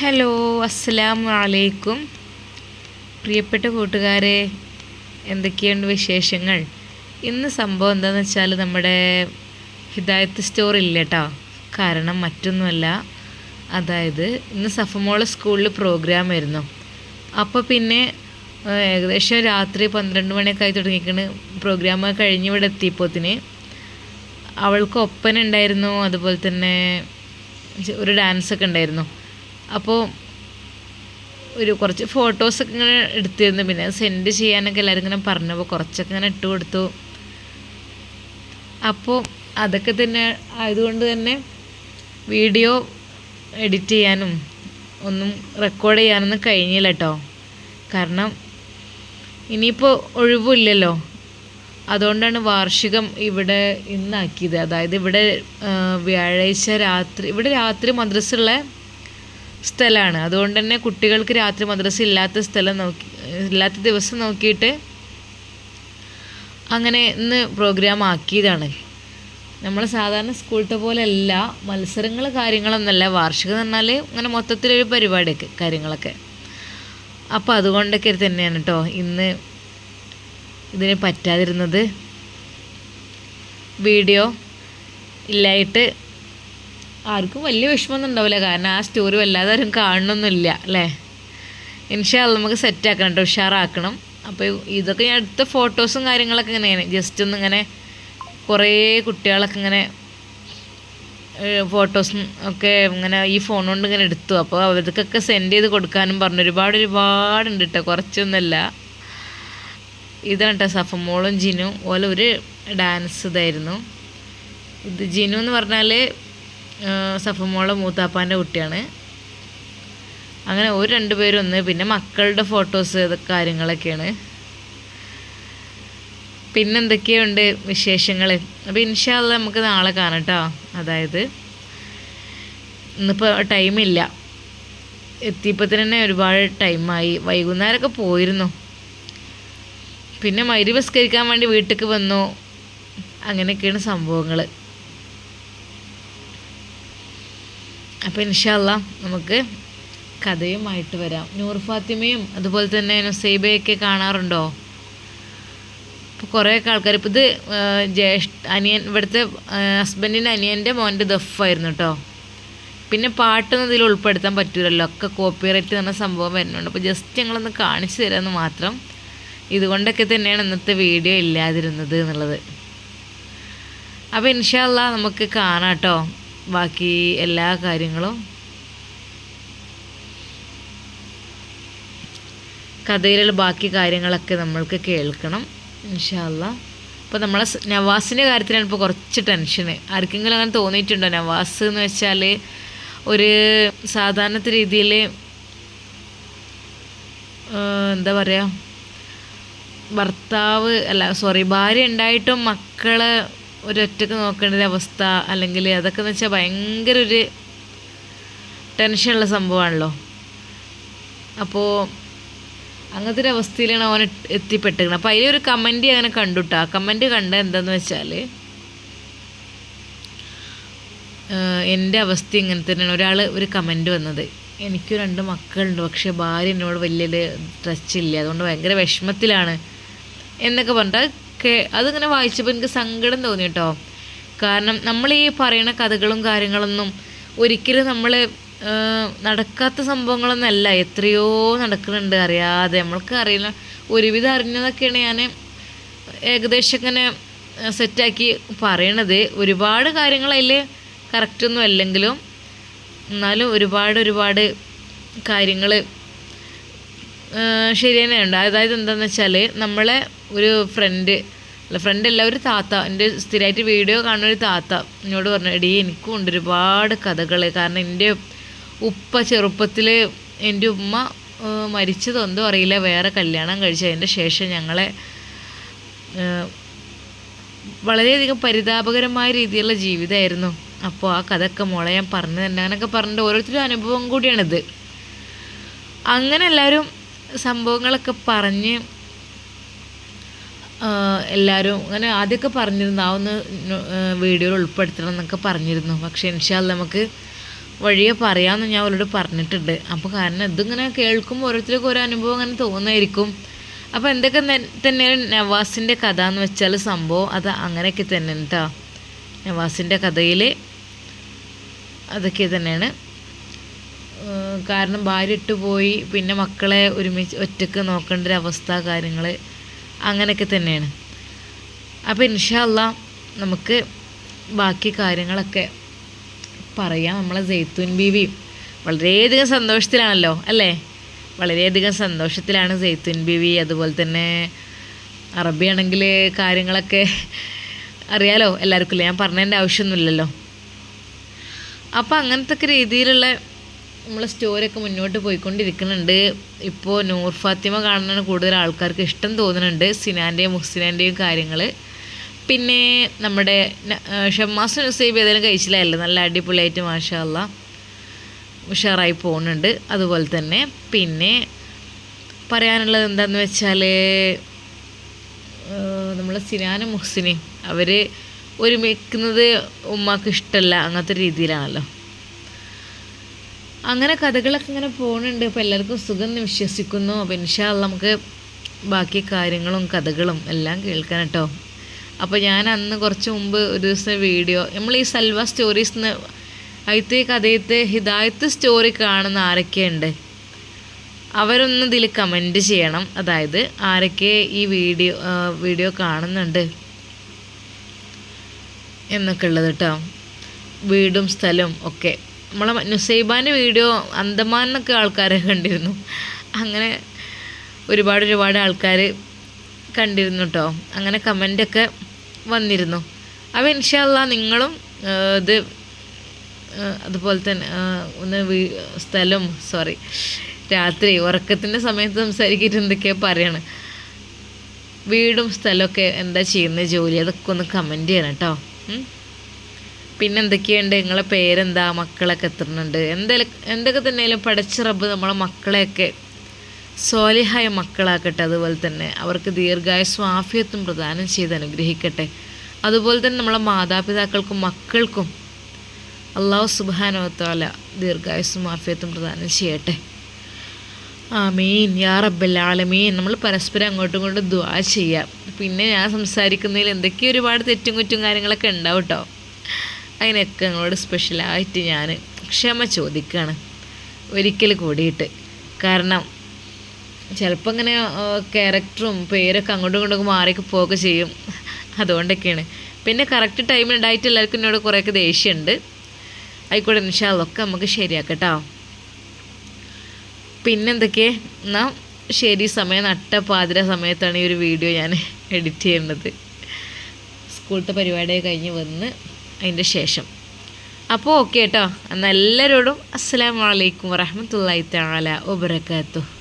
Hello അസ്സലാം വലൈക്കും പ്രിയപ്പെട്ട കൂട്ടുകാരെ എന്തൊക്കെയുണ്ട് വിശേഷങ്ങൾ? ഇന്ന് സംഭവം എന്താണെന്ന് വെച്ചാൽ നമ്മുടെ ഹിദായത്ത് സ്റ്റോർ ഇല്ല കേട്ടോ കാരണം മറ്റൊന്നുമല്ല. അതായത് ഇന്ന് സഫമോള സ്കൂളിൽ പ്രോഗ്രാം ആയിരുന്നു. അപ്പോൾ പിന്നെ ഏകദേശം രാത്രി പന്ത്രണ്ട് മണിയൊക്കെ ആയി തുടങ്ങിക്കണ്. പ്രോഗ്രാം കഴിഞ്ഞ് ഇവിടെ എത്തിയപ്പോത്തിന് അവൾക്ക് ഒപ്പന ഉണ്ടായിരുന്നു അതുപോലെ തന്നെ ഒരു ഡാൻസൊക്കെ ഉണ്ടായിരുന്നു. അപ്പോൾ ഒരു കുറച്ച് ഫോട്ടോസൊക്കെ ഇങ്ങനെ എടുത്തിരുന്നു. പിന്നെ സെൻഡ് ചെയ്യാനൊക്കെ എല്ലാവരും ഇങ്ങനെ പറഞ്ഞപ്പോൾ കുറച്ചൊക്കെ ഇങ്ങനെ ഇട്ട് കൊടുത്തു. അപ്പോൾ അതൊക്കെ തന്നെ ആയതുകൊണ്ട് തന്നെ വീഡിയോ എഡിറ്റ് ചെയ്യാനും ഒന്നും റെക്കോർഡ് ചെയ്യാനൊന്നും കഴിഞ്ഞില്ല കേട്ടോ കാരണം ഇനിയിപ്പോൾ ഒഴിവില്ലല്ലോ. അതുകൊണ്ടാണ് വാർഷികം ഇവിടെ ഇന്നാക്കിയത്. അതായത് ഇവിടെ വ്യാഴാഴ്ച രാത്രി ഇവിടെ രാത്രി മദ്രസ ഉള്ള സ്ഥലമാണ് അതുകൊണ്ട് തന്നെ കുട്ടികൾക്ക് രാത്രി മദ്രസ ഇല്ലാത്ത സ്ഥലം നോക്കി ഇല്ലാത്ത ദിവസം നോക്കിയിട്ട് അങ്ങനെ ഇന്ന് പ്രോഗ്രാം ആക്കിയതാണ്. നമ്മൾ സാധാരണ സ്കൂളത്തെ പോലെയല്ല മത്സരങ്ങൾ കാര്യങ്ങളൊന്നുമല്ല. വാർഷികം എന്ന് പറഞ്ഞാൽ ഇങ്ങനെ മൊത്തത്തിലൊരു പരിപാടിയൊക്കെ കാര്യങ്ങളൊക്കെ. അപ്പോൾ അതുകൊണ്ടൊക്കെ തന്നെയാണ് കേട്ടോ ഇന്ന് ഇതിന് പറ്റാതിരുന്നത്. വീഡിയോ ഇല്ലായിട്ട് ആർക്കും വലിയ വിഷമമൊന്നും ഉണ്ടാവില്ല. കാരണം ആ സ്റ്റോറി വല്ലാതെ ആരും കാണണമെന്നില്ല അല്ലേ? ഇൻഷാല്ല നമുക്ക് സെറ്റാക്കണം കേട്ടോ ഉഷാറാക്കണം. അപ്പോൾ ഇതൊക്കെ ഞാൻ എടുത്ത ഫോട്ടോസും കാര്യങ്ങളൊക്കെ ഇങ്ങനെയാണ്. ജസ്റ്റ് ഒന്ന് ഇങ്ങനെ കുറേ കുട്ടികളൊക്കെ ഇങ്ങനെ ഫോട്ടോസും ഒക്കെ ഇങ്ങനെ ഈ ഫോൺ കൊണ്ട് ഇങ്ങനെ എടുത്തു. അപ്പോൾ അവർക്കൊക്കെ സെൻഡ് ചെയ്ത് കൊടുക്കാനും പറഞ്ഞു. ഒരുപാട് ഒരുപാടുണ്ട് കേട്ടോ കുറച്ചൊന്നുമല്ല. ഇതാണ് കേട്ടോ സഫമോളും ജിനു. ഓല ഒരു ഡാൻസ് ഇതായിരുന്നു. ഇത് ജിനു എന്ന് പറഞ്ഞാൽ സഫമോളെ മൂത്താപ്പാന്റെ കുട്ടിയാണ്. അങ്ങനെ ഒരു രണ്ട് പേരൊന്ന് പിന്നെ മക്കളുടെ ഫോട്ടോസ് കാര്യങ്ങളൊക്കെയാണ്. പിന്നെന്തൊക്കെയുണ്ട് വിശേഷങ്ങൾ അപ്പോൾ ഇൻഷാല്ല നമുക്ക് നാളെ കാണാം കേട്ടോ അതായത് ഇന്നിപ്പോൾ ടൈമില്ല എത്തിയപ്പോൾ തന്നെ ഒരുപാട് ടൈമായി വൈകുന്നേരമൊക്കെ പോയിരുന്നു. പിന്നെ മൈരി വിസ്കരിക്കാൻ വേണ്ടി വീട്ടിലേക്ക് വന്നു. അങ്ങനെയൊക്കെയാണ് സംഭവങ്ങൾ അപ്പോൾ ഇൻഷാല്ല നമുക്ക് കഥയുമായിട്ട് വരാം. നൂർ ഫാത്തിമയും അതുപോലെ തന്നെ നുസൈബയൊക്കെ കാണാറുണ്ടോ? ഇപ്പോൾ കുറേയൊക്കെ ആൾക്കാർ ഇപ്പോൾ ഇത് ജ്യേഷ്ഠ അനിയൻ ഇവിടുത്തെ ഹസ്ബൻഡിന്റെ അനിയന്റെ മോന്റെ ദഫായിരുന്നു കേട്ടോ പിന്നെ പാട്ടൊന്നും ഇതിൽ ഉൾപ്പെടുത്താൻ പറ്റൂലല്ലോ. ഒക്കെ കോപ്പിറൈറ്റ് എന്ന സംഭവം വരുന്നുണ്ട്. അപ്പോൾ ജസ്റ്റ് ഞങ്ങളൊന്ന് കാണിച്ചു തരാമെന്ന് മാത്രം ഇതുകൊണ്ടൊക്കെ തന്നെയാണ് ഇന്നത്തെ വീഡിയോ ഇല്ലാതിരുന്നത് എന്നുള്ളത്. അപ്പോൾ ഇൻഷാല്ല നമുക്ക് കാണാം കേട്ടോ ബാക്കി എല്ലാ കാര്യങ്ങളും കഥയിലുള്ള ബാക്കി കാര്യങ്ങളൊക്കെ നമ്മൾക്ക് കേൾക്കണം ഇൻഷാല്ല അപ്പോൾ നമ്മളെ നവാസിന്റെ കാര്യത്തിലാണ് ഇപ്പോൾ കുറച്ച് ടെൻഷന്. ആർക്കെങ്കിലും അങ്ങനെ തോന്നിയിട്ടുണ്ടോ? നവാസ് എന്ന് വെച്ചാൽ ഒരു സാധാരണ രീതിയിൽ എന്താ പറയുക ഭർത്താവ് അല്ല സോറി ഭാര്യ ഉണ്ടായിട്ടും മക്കളെ ഒരൊറ്റക്ക് നോക്കേണ്ട ഒരു അവസ്ഥ അല്ലെങ്കിൽ അതൊക്കെ എന്ന് വെച്ചാൽ ഭയങ്കര ഒരു ടെൻഷനുള്ള സംഭവമാണല്ലോ അപ്പോൾ അങ്ങനത്തെ ഒരു അവസ്ഥയിലാണ് അവൻ എത്തി- എത്തിപ്പെട്ടിരിക്കുന്നത്. അപ്പോൾ അതിലൊരു കമന്റ് അങ്ങനെ കണ്ടുട്ടോ. ആ കമന്റ് കണ്ട എന്താന്ന് വെച്ചാൽ എന്റെ അവസ്ഥ ഇങ്ങനെ തന്നെയാണ്. ഒരാൾ ഒരു കമന്റ് വന്നത്. എനിക്ക് രണ്ട് മക്കളുണ്ട്. പക്ഷേ ഭാര്യ എന്നോട് വലിയൊരു ഇല്ല. അതുകൊണ്ട് ഭയങ്കര വിഷമത്തിലാണ് എന്നൊക്കെ പറഞ്ഞിട്ട് അത് കേ- അതിങ്ങനെ വായിച്ചപ്പോൾ എനിക്ക് സങ്കടം തോന്നി കേട്ടോ കാരണം നമ്മൾ ഈ പറയുന്ന കഥകളും കാര്യങ്ങളൊന്നും ഒരിക്കലും നമ്മൾ നടക്കാത്ത സംഭവങ്ങളൊന്നല്ല എത്രയോ നടക്കുന്നുണ്ട്. അറിയാതെ നമ്മൾക്ക് അറിയില്ല ഒരുവിധം അറിഞ്ഞതൊക്കെയാണ് ഞാൻ ഏകദേശം ഇങ്ങനെ സെറ്റാക്കി പറയണത്. ഒരുപാട് കാര്യങ്ങൾ അതിൽ കറക്റ്റൊന്നും അല്ലെങ്കിലും എന്നാലും ഒരുപാട് ഒരുപാട് കാര്യങ്ങൾ ശരി തന്നെയുണ്ട് അതായത് എന്താണെന്ന് വെച്ചാൽ നമ്മളെ ഒരു ഫ്രണ്ട് അല്ല ഫ്രണ്ട് അല്ല ഒരു താത്ത എന്റെ സ്ഥിരമായിട്ട് വീഡിയോ കാണുന്ന ഒരു താത്ത എന്നോട് പറഞ്ഞു എടീ എനിക്കും ഉണ്ട് ഒരുപാട് കഥകൾ കാരണം എന്റെ ഉപ്പ ചെറുപ്പത്തിൽ എന്റെ ഉമ്മ മരിച്ചതൊന്നും അറിയില്ല. വേറെ കല്യാണം കഴിച്ചു അതിന്റെ ശേഷം ഞങ്ങളെ വളരെയധികം പരിതാപകരമായ രീതിയിലുള്ള ജീവിതമായിരുന്നു. അപ്പോൾ ആ കഥയൊക്കെ മോളെ ഞാൻ പറഞ്ഞു തന്നെ അങ്ങനെയൊക്കെ പറഞ്ഞിട്ട് ഓരോരുത്തരും അനുഭവം കൂടിയാണിത്. അങ്ങനെ എല്ലാവരും സംഭവങ്ങളൊക്കെ പറഞ്ഞ് എല്ലാവരും അങ്ങനെ ആദ്യമൊക്കെ പറഞ്ഞിരുന്നു ആ ഒന്ന് വീഡിയോയിൽ ഉൾപ്പെടുത്തണം എന്നൊക്കെ പറഞ്ഞിരുന്നു. പക്ഷേ ഇൻഷാൽ നമുക്ക് വഴിയെ പറയാമെന്ന് ഞാൻ അവരോട് പറഞ്ഞിട്ടുണ്ട്. അപ്പോൾ കാരണം ഇതിങ്ങനെ കേൾക്കുമ്പോൾ ഓരോരുത്തർക്കും ഓരോ അനുഭവം അങ്ങനെ തോന്നുമായിരിക്കും അപ്പോൾ എന്തൊക്കെ തന്നെയാണ് നവാസിന്റെ കഥ എന്ന് വെച്ചാൽ സംഭവം അത് അങ്ങനെയൊക്കെ തന്നെ കേട്ടോ നവാസിന്റെ കഥയിൽ അതൊക്കെ തന്നെയാണ്. കാരണം ഭാര്യ ഇട്ടുപോയി പിന്നെ മക്കളെ ഒരുമിച്ച് ഒറ്റയ്ക്ക് നോക്കേണ്ട ഒരു അവസ്ഥ കാര്യങ്ങൾ അങ്ങനെയൊക്കെ തന്നെയാണ്. അപ്പോൾ ഇൻഷല്ല നമുക്ക് ബാക്കി കാര്യങ്ങളൊക്കെ പറയാം. നമ്മളെ ജെയ്ത്തൂൻ ബീവി വളരെയധികം സന്തോഷത്തിലാണല്ലോ അല്ലേ? വളരെയധികം സന്തോഷത്തിലാണ് ജെയ്ത്തൂൻ ബീവി. അതുപോലെ തന്നെ അറബിയാണെങ്കിൽ കാര്യങ്ങളൊക്കെ അറിയാലോ എല്ലാവർക്കും ഞാൻ പറഞ്ഞതിന്റെ ആവശ്യമൊന്നുമില്ലല്ലോ. അപ്പോൾ അങ്ങനത്തെ രീതിയിലുള്ള നമ്മൾ സ്റ്റോറിയൊക്കെ മുന്നോട്ട് പോയിക്കൊണ്ടിരിക്കുന്നുണ്ട്. ഇപ്പോൾ നൂർ ഫാത്തിമ കാണുന്നതാണ് കൂടുതൽ ആൾക്കാർക്ക് ഇഷ്ടം തോന്നുന്നുണ്ട് സിനാന്റെയും മുഹ്സിനാന്റെയും കാര്യങ്ങൾ പിന്നെ നമ്മുടെ ഷമ്മാസ് നുസൈബ് ഏതായാലും കഴിച്ചില്ലായല്ലോ നല്ല അടിപൊളിയായിട്ട് മാഷാല്ല ഉഷാറായി പോകുന്നുണ്ട് അതുപോലെ തന്നെ. പിന്നെ പറയാനുള്ളത് എന്താണെന്ന് വെച്ചാൽ നമ്മൾ സിനാനും മുഹ്സിനെയും അവർ ഒരുമിക്കുന്നത് ഉമ്മാക്ക് ഇഷ്ടമല്ല അങ്ങനത്തെ രീതിയിലാണല്ലോ. അങ്ങനെ കഥകളൊക്കെ ഇങ്ങനെ പോകുന്നുണ്ട് അപ്പോൾ എല്ലാവർക്കും സുഖം എന്ന് വിശ്വസിക്കുന്നു. അപ്പോൾ ഇൻഷാല്ല നമുക്ക് ബാക്കി കാര്യങ്ങളും കഥകളും എല്ലാം കേൾക്കാൻ കേട്ടോ. അപ്പോൾ ഞാൻ അന്ന് കുറച്ച് മുമ്പ് ഒരു ദിവസം വീഡിയോ നമ്മൾ ഈ സൽവ സ്റ്റോറീസ് എന്ന് അയത്തെ കഥയത്തെ ഹിദായത്ത് സ്റ്റോറി കാണുന്ന ആരൊക്കെയുണ്ട്? അവരൊന്ന് ഇതിൽ കമന്റ് ചെയ്യണം. അതായത് ആരൊക്കെ ഈ വീഡിയോ വീഡിയോ കാണുന്നുണ്ട് എന്നൊക്കെ ഉള്ളത് കേട്ടോ. വീടും സ്ഥലവും ഒക്കെ. നമ്മളെ നുസൈബാന്റെ വീഡിയോ അന്തമാൻ എന്നൊക്കെ ആൾക്കാരെ കണ്ടിരുന്നു. അങ്ങനെ ഒരുപാട് ഒരുപാട് ആൾക്കാർ കണ്ടിരുന്നു കേട്ടോ അങ്ങനെ കമന്റൊക്കെ വന്നിരുന്നു. അപ്പോൾ ഇൻഷാല്ല നിങ്ങളും ഇത് അതുപോലെ തന്നെ ഒന്ന് വീ സ്ഥലം സോറി രാത്രി ഉറക്കത്തിന്റെ സമയത്ത് സംസാരിക്കിട്ട് എന്തൊക്കെയാണ് പറയണം. വീടും സ്ഥലമൊക്കെ എന്താ ചെയ്യുന്നത്? ജോലി? അതൊക്കെ ഒന്ന് കമന്റ് ചെയ്യണം കേട്ടോ പിന്നെ എന്തൊക്കെയുണ്ട് നിങ്ങളെ പേരെന്താ? മക്കളൊക്കെ എത്തുന്നുണ്ട് എന്തെങ്കിലും എന്തൊക്കെ തന്നെയാലും പഠിച്ച റബ്ബ് നമ്മളെ മക്കളെയൊക്കെ സോലിഹായ മക്കളാക്കട്ടെ. അതുപോലെ തന്നെ അവർക്ക് ദീർഘായുസ്വ ആഫിയത്തും പ്രദാനം ചെയ്ത് അനുഗ്രഹിക്കട്ടെ. അതുപോലെ തന്നെ നമ്മളെ മാതാപിതാക്കൾക്കും മക്കൾക്കും അള്ളാഹു സുബാനോത്തോല ദീർഘായുസ്സും ആഫിയത്തും പ്രദാനം ചെയ്യട്ടെ. ആമീൻ. യാ റബ്ബല്ലാലമീൻ നമ്മൾ പരസ്പരം അങ്ങോട്ടും ഇങ്ങോട്ടും ദ്വാ ചെയ്യാം. പിന്നെ ഞാൻ സംസാരിക്കുന്നതിൽ എന്തൊക്കെയോ ഒരുപാട് തെറ്റും കുറ്റും കാര്യങ്ങളൊക്കെ ഉണ്ടാവും കേട്ടോ അതിനൊക്കെ നിങ്ങളോട് സ്പെഷ്യലായിട്ട് ഞാൻ ക്ഷമ ചോദിക്കുകയാണ് ഒരിക്കൽ കൂടിയിട്ട്. കാരണം ചിലപ്പോൾ ഇങ്ങനെ ക്യാരക്ടറും പേരൊക്കെ അങ്ങോട്ടും ഇങ്ങോട്ടും മാറിയൊക്കെ പോവുക ചെയ്യും. അതുകൊണ്ടൊക്കെയാണ്. പിന്നെ കറക്റ്റ് ടൈമിൽ ഉണ്ടായിട്ട് എല്ലാവർക്കും എന്നോട് കുറേയൊക്കെ ദേഷ്യമുണ്ട് ആയിക്കോട്ടെ നിഷാലൊക്കെ നമുക്ക് ശരിയാക്കട്ടോ. പിന്നെന്തൊക്കെ? എന്നാൽ ശരി സമയം നട്ട പാതിര സമയത്താണ് ഈ ഒരു വീഡിയോ ഞാൻ എഡിറ്റ് ചെയ്യുന്നത് സ്കൂളത്തെ പരിപാടിയൊക്കെ കഴിഞ്ഞ് വന്ന് അതിന്റെ ശേഷം. അപ്പോൾ ഓക്കെ കേട്ടോ. എന്നാൽ എല്ലാവരോടും അസ്സാം വലൈക്കും വറഹമത്തല്ലാ വബറകാതുഹു